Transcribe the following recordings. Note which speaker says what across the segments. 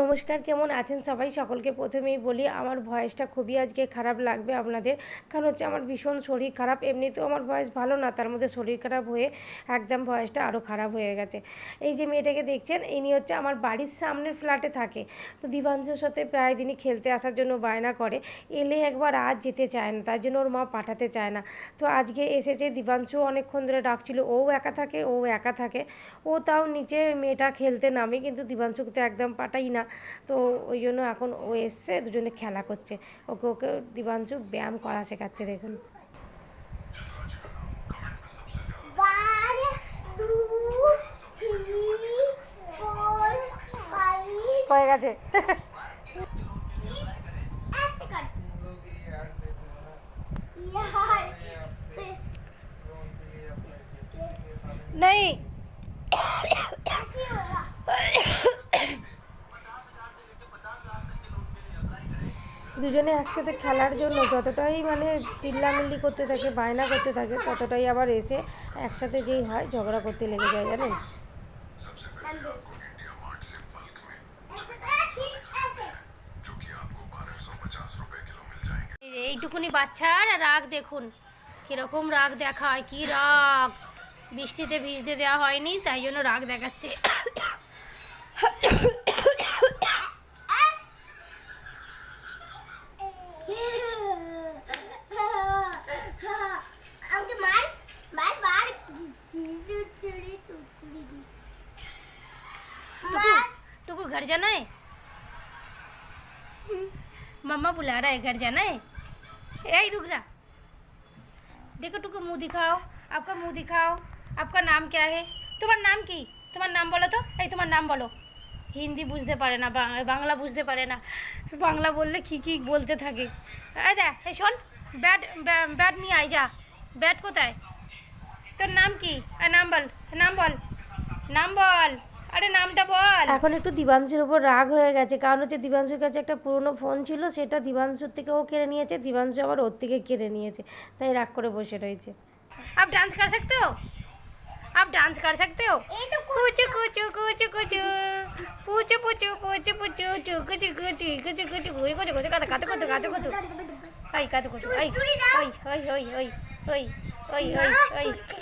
Speaker 1: নমস্কার, কেমন আছেন সবাই? সকলকে প্রথমেই বলি, আমার ভয়েসটা খুবই আজকে খারাপ লাগবে আপনাদের। কারণ হচ্ছে আমার ভীষণ শরীর খারাপ, এমনিতেও আমার ভয়েস ভালো না, তার মধ্যে শরীর খারাপ হয়ে একদম ভয়েসটা আরও খারাপ হয়ে গেছে। এই যে মেয়েটাকে দেখছেন, ইনি হচ্ছে আমার বাড়ির সামনের ফ্ল্যাটে থাকে। তো দিবাংশুর সাথে প্রায় দিনই খেলতে আসার জন্য বায়না করে। এলে একবার আজ যেতে চায় না, তার জন্য ওর মা পাঠাতে চায় না। তো আজকে এসেছে, দিবাংশু অনেকক্ষণ ধরে ডাকছিল, ও একা থাকে, ও একা থাকে। ও তাও নিচে মেয়েটা খেলতে নামে, কিন্তু দিবাংশুকে একদম পাঠাই না। তো ওই জন্য এখন ও এসছে দুজনে খেলা করছে। ওকে ওকে দিবাংশু ব্যায়াম করা শেখাচ্ছে দেখুন। হয়ে গেছে।
Speaker 2: ऐसे
Speaker 1: দুজনে একসাথে খেলার জন্য যতটাই মানে চিল্লামিল্লি করতে থাকে, বায়না করতে থাকে, ততটাই আবার এসে একসাথে যেই হয়, ঝগড়া করতে লেগে যায়, জানেন? এইটুকুনি বাচ্চার রাগ দেখুন, কীরকম রাগ দেখা হয় কি রাগ? বৃষ্টিতে ভিজতে দেওয়া হয়নি, তাই জন্য রাগ দেখাচ্ছে। घर जाना है मम्मा बुला रहा है घर जाना है ए रुक जा देखो टुकू मुंह दिखाओ आपका मुंह दिखाओ आपका नाम क्या है তোমার নাম কি তোমার নাম বলো তো এই তোমার নাম বলো হিন্দি বুঝতে পারে না বা- বাংলা বুঝতে পারে না বাংলা বললে কি কি বলতে থাকে এই দা এই শোন ব্যাট ব্যাট- ব্যাট নিয়ে আয় যা ব্যাট কোথায় তোর নাম কি আর নাম বল নাম বল নাম বল আরে নামটা বল এখন একটু দিবাংশুর উপর রাগ হয়ে গেছে কারণ হচ্ছে দিবাংশুর কাছে একটা পুরনো ফোন ছিল সেটা দিবাংশুর থেকে ও কেড়ে নিয়েছে দিবাংশু আবার ওর থেকে কেড়ে নিয়েছে তাই রাগ করে বসে রয়েছে আপ ডান্স कर सकते हो आप डांस कर सकते हो
Speaker 2: এই তো
Speaker 1: कुचु कुचु कुचु कुचु पुचु पुचु पुचु पुचु चुकु चुकु चुकु चुकु चुकु कुचु कुचु काते काते कुचु काते कुचु आई काते कुचु आई आई आई आई आई आई आई आई आई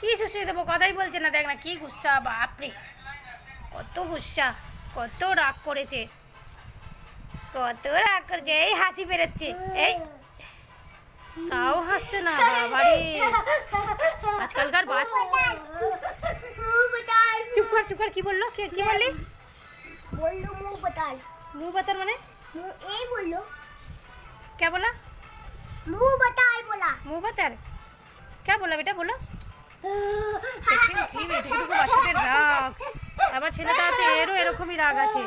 Speaker 1: কি শুষিয়ে দেবো? কথাই বলছে না। দেখ না কি গুসা বাপরে। কত গুসা কত রাগ করেছে। কত রাগ করেছে। এই হাসি বেরোচ্ছে। এই। তাও হাসছে না বাবারে। আজকালকার বাচ্চা। চুপ কর চুপ কর। কি বলল? কি কি বললি?
Speaker 2: বলল মুখ বতাল
Speaker 1: মুঁহ বাতার মানে?
Speaker 2: মুখ এই বলল।
Speaker 1: কে বলা?
Speaker 2: মুখ বতাল বলা।
Speaker 1: মুঁহ বাতার কে বলা বেটা বলো। দেখছি কি আমার ছেলেটা আছে এরও এরকমই রাগ আছে